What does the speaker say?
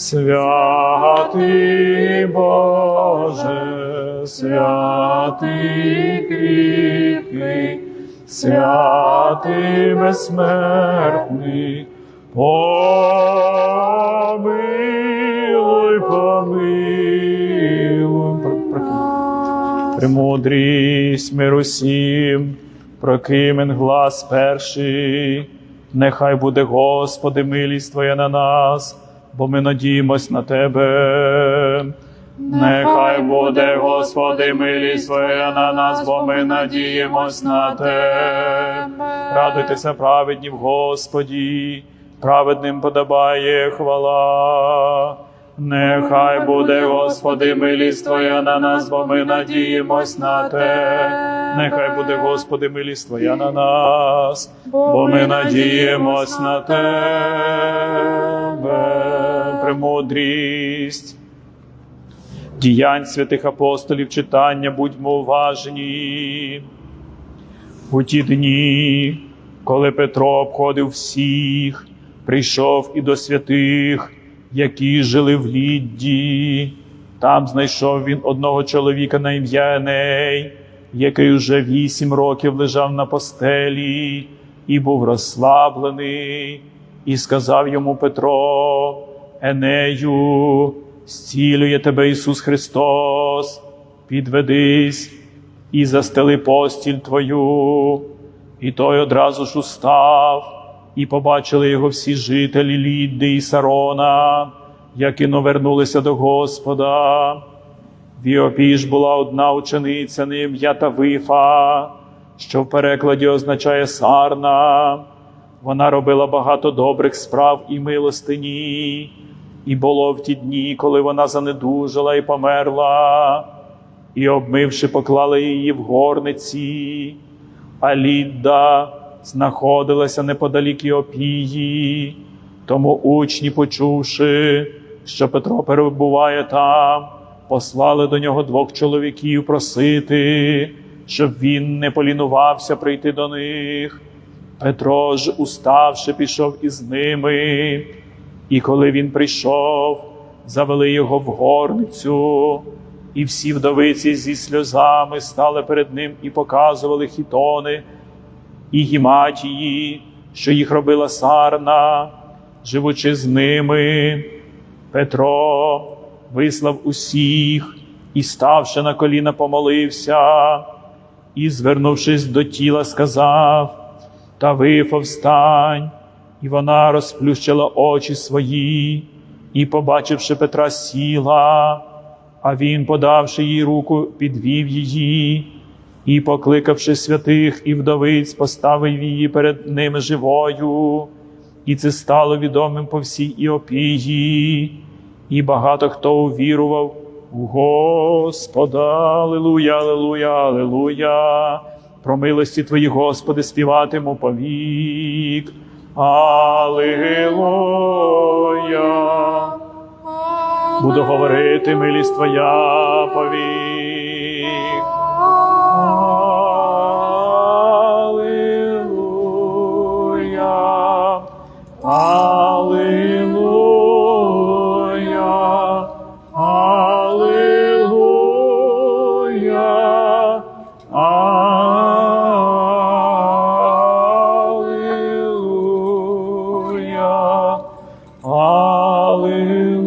Святий Боже, святий кріпкий, святий безсмертний, помилуй, помилуй. Премудрість мир усім, прокимен глас перший. Нехай буде, Господи, милість Твоя на нас, бо ми надіємось на Тебе. Нехай буде, Господи, милість Твоя на нас, бо ми надіємось на Тебе. Радуйтеся, праведні в Господі, праведним подобає хвала. Нехай буде, Господи, милість Твоя на нас, бо ми надіємось на Те. Нехай буде, Господи, милість Твоя на нас, бо ми надіємось на Тебе. Премудрість. Діянь святих апостолів читання будьмо уважні. У ті дні, коли Петро обходив всіх, прийшов і до святих, які жили в Лідді. Там знайшов він одного чоловіка на ім'я Еней, який уже вісім років лежав на постелі і був розслаблений, і сказав йому Петро, Енею, зцілює тебе Ісус Христос, підведись і застели постіль твою. І той одразу ж устав, і побачили його всі жителі Лідди і Сарона, які навернулися до Господа. В Іопії ж була одна учениця на ім'я Тавифа, що в перекладі означає сарна. Вона робила багато добрих справ і милостині, і було в ті дні, коли вона занедужала і померла, і, обмивши, поклали її в горниці, а Лідда знаходилася неподалік Іопії. Тому учні, почувши, що Петро перебуває там, послали до нього двох чоловіків просити, щоб він не полінувався прийти до них. Петро ж, уставши, пішов із ними, і коли він прийшов, завели його в горницю, і всі вдовиці зі сльозами стали перед ним і показували хітони і гіматії, що їх робила сарна, живучи з ними. Петро вислав усіх і, ставши на коліна, помолився, і, звернувшись до тіла, сказав: Та встань. І вона розплющила очі свої, і, побачивши Петра, сіла, а він, подавши їй руку, підвів її, і, покликавши святих і вдовиць, поставив її перед ними живою, і це стало відомим по всій Іопії, і багато хто увірував у Господа. Аллилуйя, аллилуйя, аллилуйя. Про милості Твої, Господи, співатиму повік. Аллилуйя. Буду говорити, милість Твоя повік. Hallelujah.